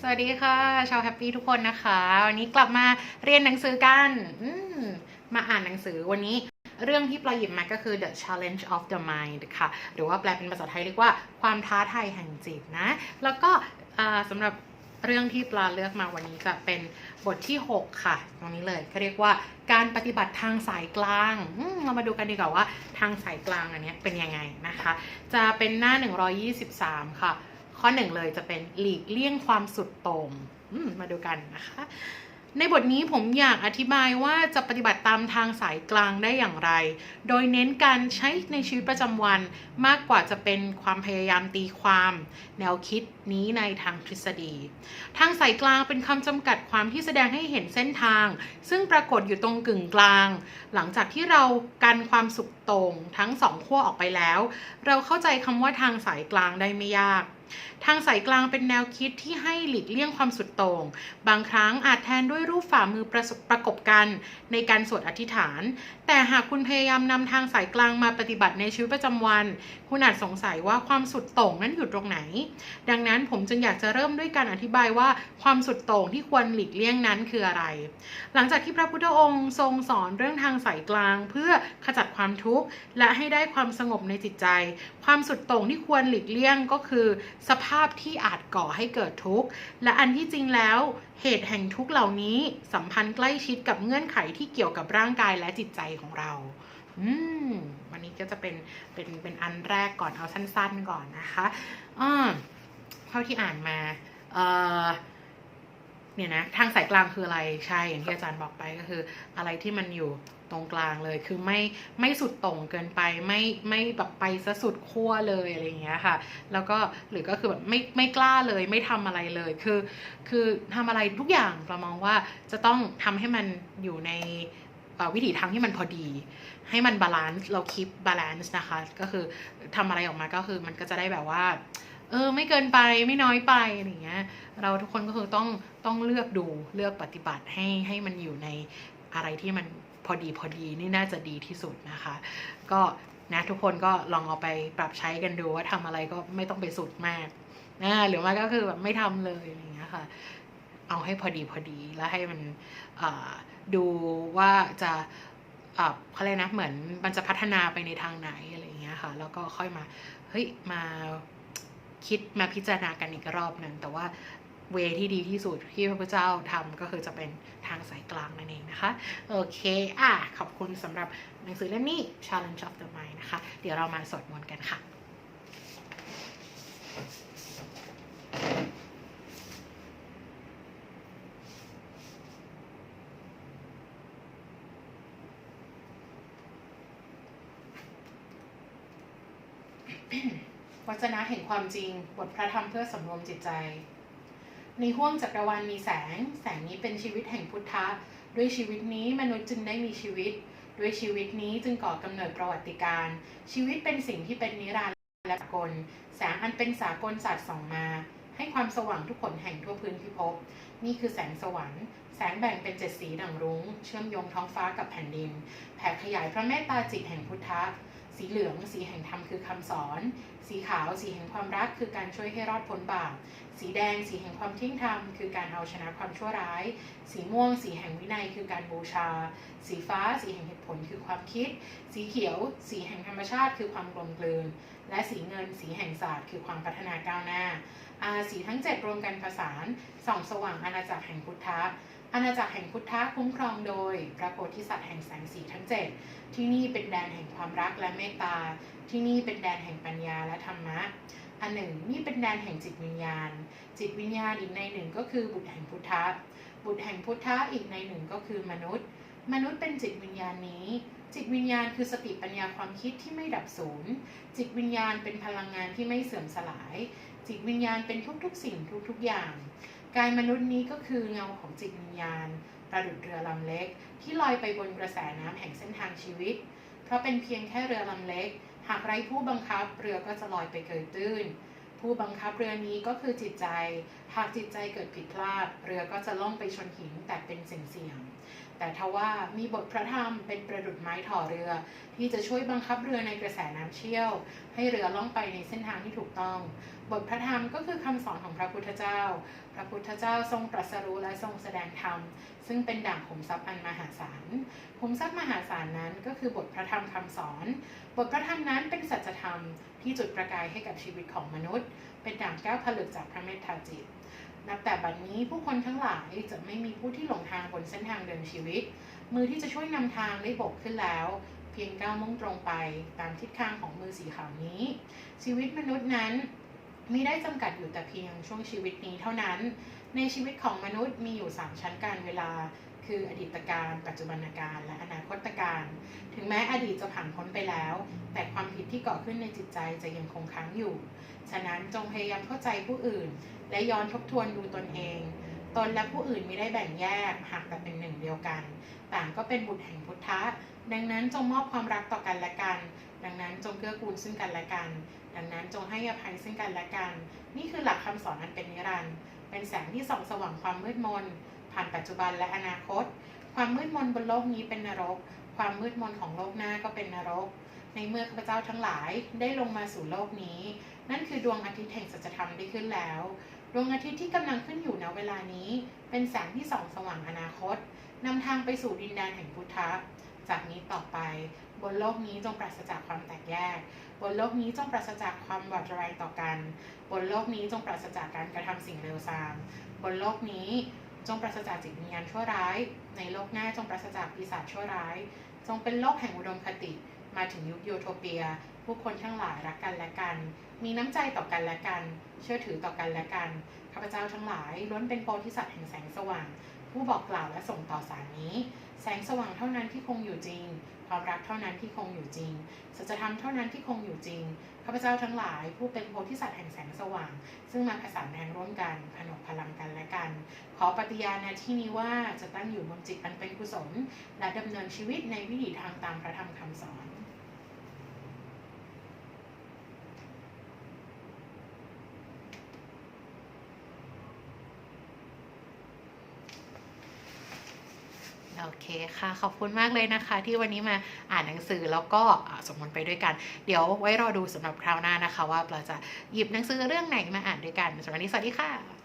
สวัสดีค่ะ ชาวแฮปปี้ทุกคนนะคะ วันนี้กลับมาเรียนหนังสือกันมมาอ่านหนังสือวันนี้เรื่องที่ปลาหยิบมาก็คือ The Challenge of the Mind ค่ะ หรือว่าแปลเป็นภาษาไทยเรียกว่าความท้าทายแห่งจิตนะ แล้วก็สำหรับเรื่องที่ปลาเลือกมาวันนี้จะเป็นบทที่ 6 ค่ะ ตรงนี้เลยเขาเรียกว่าการปฏิบัติทางสายกลางเรามาดูกันดีกว่าว่าทางสายกลางอันนี้เป็นยังไงนะคะ จะเป็นหน้า 123 ค่ะ ข้อหนึ่งเลยจะเป็นหลีกเลี่ยงความสุดโต่งมมาดูกันนะคะ ในบทนี้ผมอยากอธิบายว่าจะปฏิบัติตามทางสายกลางได้อย่างไร โดยเน้นการใช้ในชีวิตประจำวันมากกว่าจะเป็นความพยายามตีความ แนวคิดนี้ในทางทฤษฎี ทางสายกลางเป็นคำจำกัดความที่แสดงให้เห็นเส้นทาง ซึ่งปรากฏอยู่ตรงกึ่งกลาง หลังจากที่เรากันความสุดโต่งทั้งสองขั้วออกไปแล้ว เราเข้าใจคำว่าทางสายกลางได้ไม่ยาก ทางสายกลางเป็นแนวคิดที่ให้หลีกเลี่ยงความสุดโต่ง บางครั้งอาจแทนด้วยรูปฝ่ามือประประกบกันในการสวดอธิษฐาน แต่หากคุณพยายามนำทางสายกลางมาปฏิบัติในชีวิตประจำวัน คุณอาจสงสัยว่าความสุดโต่งนั้นอยู่ตรงไหน ดังนั้นผมจึงอยากจะเริ่มด้วยการอธิบายว่าความสุดโต่งที่ควรหลีกเลี่ยงนั้นคืออะไร หลังจากที่พระพุทธองค์ทรงสอนเรื่องทางสายกลาง เพื่อขจัดความทุกข์และให้ได้ความสงบในจิตใจ ความสุดโต่งที่ควรหลีกเลี่ยงก็คือสภาพที่อาจก่อให้เกิดทุกข์ และอันที่จริงแล้ว เหตุแห่งทุกข์เหล่านี้สัมพันธ์ใกล้ชิดกับเงื่อนไขที่เกี่ยวกับร่างกายและจิตใจของเรา อืม วันนี้ก็จะเป็นเป็นเป็นอันแรกก่อนเอาสั้น ๆก่อนนะคะอ่าเท่าที่อ่านมา เอ่อ เนี่ยนะทางสายกลางคืออะไรใช่อย่างที่อาจารย์บอกไปก็คือ อะไรที่มันอยู่ตรงกลางเลยคือไม่ไม่สุดต่งเกินไปไม่ไม่แบบไปซะสุดขั้วเลยอะไรอย่างเงี้ยค่ะ แล้วก็หรือก็คือแบบไม่ไม่กล้าเลยไม่ทำอะไรเลยคือ คือทำอะไรทุกอย่างเรามองว่าจะต้องทำให้มันอยู่ในวิถีทางที่มันพอดี ให้มันบาลานซ์เราคิดบาลานซ์นะคะ ก็คือทำอะไรออกมาก็คือมันก็จะได้แบบว่า เออไม่เกินไปไม่น้อยไปอะไรอย่างเงี้ยเราทุกคนก็คือต้องต้องเลือกดูเลือกปฏิบัติให้ให้มันอยู่ในอะไรที่มันพอดีพอดีนี่น่าจะดีที่สุดนะคะ ก็นะทุกคนก็ลองเอาไปปรับใช้กันดูว่าทำอะไรก็ไม่ต้องไปสุดมากนะหรือว่าก็คือแบบไม่ทำเลยอะไรอย่างเงี้ยค่ะ เอาให้พอดีพอดีแล้วให้มันดูว่าจะอ่าเขาเรียกนะเหมือนมันจะพัฒนาไปในทางไหนอะไรอย่างเงี้ยค่ะ แล้วก็ค่อยมาเฮ้ยมา คิดมาพิจารณากันอีกรอบหนึ่งแต่ว่าเวที่ดีที่สุดที่พระพุทธเจ้าทำก็คือจะเป็นทางสายกลางนั่นเองนะคะ โอเคอะขอบคุณสำหรับหนังสือเล่มนี้ Challenge of the Mind นะคะ เดี๋ยวเรามาสวดมนต์กันค่ะ วจนะแห่งความจริง บทพระธรรมเพื่อสำรวมจิตใจ ในห้วงจักรวาลมีแสง แสงนี้เป็นชีวิตแห่งพุทธะ ด้วยชีวิตนี้มนุษย์จึงได้มีชีวิต ด้วยชีวิตนี้จึงก่อกำเนิดประวัติการ ชีวิตเป็นสิ่งที่เป็นนิรันดร์และสากล แสงอันเป็นสากลศาสตร์ส่องมา ให้ความสว่างทุกคนแห่งทั่วพื้นพิภพ นี่คือแสงสวรรค์แสงแบ่งเป็นเจ็ดสีดังรุง้ง เชื่อมโยงท้องฟ้ากับแผ่นดิน แผ่ขยายพระเมตตาจิตแห่งพุทธะ สีเหลืองสีแห่งธรรมคือคำสอน สีขาวสีแห่งความรักคือการช่วยให้รอดพ้นบาป สีแดงสีแห่งความเที่ยงธรรมคือการเอาชนะความชั่วร้าย สีม่วงสีแห่งวินัยคือการบูชา สีฟ้าสีแห่งเหตุผลคือความคิด สีเขียว สีแห่งธรรมชาติคือความกลมกลืน และสีเงินสีแห่งศาสตร์คือความพัฒนาก้าวหน้าอาสีทั้งเจ็ดรวมกันผสานส่องสว่างอาณาจักรแห่งพุทธะ อาณาจักรแห่งพุทธะคุ้มครองโดย พระโพธิสัตว์แห่งแสงสีทั้งเจ็ดที่นี่เป็นแดนแห่งความรักและเมตตา ที่นี่เป็นแดนแห่งปัญญาและธรรมะ อันหนึ่งนี่เป็นแดนแห่งจิตวิญญาณ จิตวิญญาณอีกในหนึ่งก็คือบุตรแห่งพุทธะ บุตรแห่งพุทธะอีกในหนึ่งก็คือมนุษย์ มนุษย์เป็นจิตวิญญาณนี้ จิตวิญญาณคือสติปัญญาความคิดที่ไม่ดับสูญ จิตวิญญาณเป็นพลังงานที่ไม่เสื่อมสลาย จิตวิญญาณเป็นทุกๆ สิ่งทุกๆอย่าง กายมนุษย์นี้ก็คือเงาของจิตวิญญาณ ประดุจเรือลำเล็ก ที่ลอยไปบนกระแสน้ำแห่งเส้นทางชีวิต เพราะเป็นเพียงแค่เรือลำเล็ก หากไร้ผู้บังคับเรือก็จะลอยไปเกยตื้น ผู้บังคับเรือนี้ก็คือจิตใจ หากจิตใจเกิดผิดพลาด เรือก็จะล่องไปชนหินแต่เป็นเสี่ยงๆแต่ทว่ามีบทพระธรรมเป็นประดุจไม้ถ่อเรือ ที่จะช่วยบังคับเรือในกระแสน้ำเชี่ยว ให้เรือล่องไปในเส้นทางที่ถูกต้อง บทพระธรรมก็คือคำสอนของพระพุทธเจ้า พระพุทธเจ้าทรงตรัสรู้และทรงแสดงธรรม ซึ่งเป็นด่างขุมทรัพย์อันมหาศาลขุมทรัพย์มหาศาลนั้นก็คือบทพระธรรมคำสอน บทพระธรรมนั้นเป็นสัจธรรมที่จุดประกายให้กับชีวิตของมนุษย์ เป็นด่างแก้วผลึกจากพระเมตตาจิต นับแต่บัดนี้ผู้คนทั้งหลายจะไม่มีผู้ที่หลงทางบนเส้นทางเดินชีวิต มือที่จะช่วยนำทางได้บกขึ้นแล้วเพียงก้าวมุ่งตรงไปตามทิศทางของมือสีขาวนี้ ชีวิตมนุษย์นั้น ไม่ได้จำกัดอยู่แต่เพียงช่วงชีวิตนี้เท่านั้น ในชีวิตของมนุษย์มีอยู่ 3 ชั้นการเวลา คืออดีตการปัจจุบันการและอนาคตการ ถึงแม้อดีตจะผ่านพ้นไปแล้ว แต่ความผิดที่เก่อขึ้นในจิตใจจะยังคงค้างอยู่ ฉะนั้นจงพยายามเข้าใจผู้อื่น และย้อนทบทวนดูตนเอง ตนและผู้อื่นไม่ได้แบ่งแยกหากแต่เป็นหนึ่งเดียวกัน ต่างก็เป็นบุตรแห่งพุทธะ ดังนั้นจงมอบความรักต่อกันและกัน จงเกื้อกูลซึ่งกันและกัน ดังนั้นจงให้อภัยซึ่งกันและกัน นี่คือหลักคำสอนอันเป็นนิรันดร์เป็นแสงที่ส่องสว่างความมืดมน ผ่านปัจจุบันและอนาคต ความมืดมนบนโลกนี้เป็นนรก ความมืดมนของโลกหน้าก็เป็นนรก ในเมื่อข้าพเจ้าทั้งหลายได้ลงมาสู่โลกนี้ นั่นคือดวงอาทิตย์แห่งสัจธรรมได้ขึ้นแล้วดวงอาทิตย์ที่กำลังขึ้นอยู่ณเวลานี้ เป็นแสงที่ส่องสว่างอนาคตนำทางไปสู่ดินแดนแห่งพุทธะ จากนี้ต่อไป บนโลกนี้จงปราศจากความแตกแยก บนโลกนี้จงปราศจากความหวาดระแวงต่อกัน บนโลกนี้จงปราศจากการกระทำสิ่งเลวทราม บนโลกนี้จงปราศจากจิตวิญญาณชั่วร้าย ในโลกหน้าจงปราศจากปีศาจชั่วร้าย จงเป็นโลกแห่งอุดมคติ มาถึงยุคยูโทเปีย ผู้คนทั้งหลายรักกันและกัน มีน้ำใจต่อกันและกัน เชื่อถือต่อกันและกัน ข้าพเจ้าทั้งหลายล้วนเป็นโพธิสัตว์แห่งแสงสว่าง ผู้บอกกล่าวและส่งต่อสารนี้ แสงสว่างเท่านั้นที่คงอยู่จริงความรักเท่านั้นที่คงอยู่จริงสัจธรรมเท่านั้นที่คงอยู่จริง ข้าพเจ้าทั้งหลายผู้เป็นโพธิสัตว์แห่งแสงสว่าง ซึ่งมาผสานแรงร่วมกัน ผนวกพลังกันและกัน ขอปฏิญาณในที่นี้ว่าจะตั้งอยู่บนจิตอันเป็นกุศล และดำเนินชีวิตในวิถีทางตามพระธรรมคำสอน โอเคค่ะ ขอบคุณมากเลยนะคะ ที่วันนี้มาอ่านหนังสือแล้วก็อ่าสมมติไปด้วยกัน เดี๋ยวไว้รอดูสำหรับคราวหน้านะคะ ว่าเราจะหยิบหนังสือเรื่องไหนมาอ่านด้วยกันสำหรับวันนี้สวัสดีค่ะ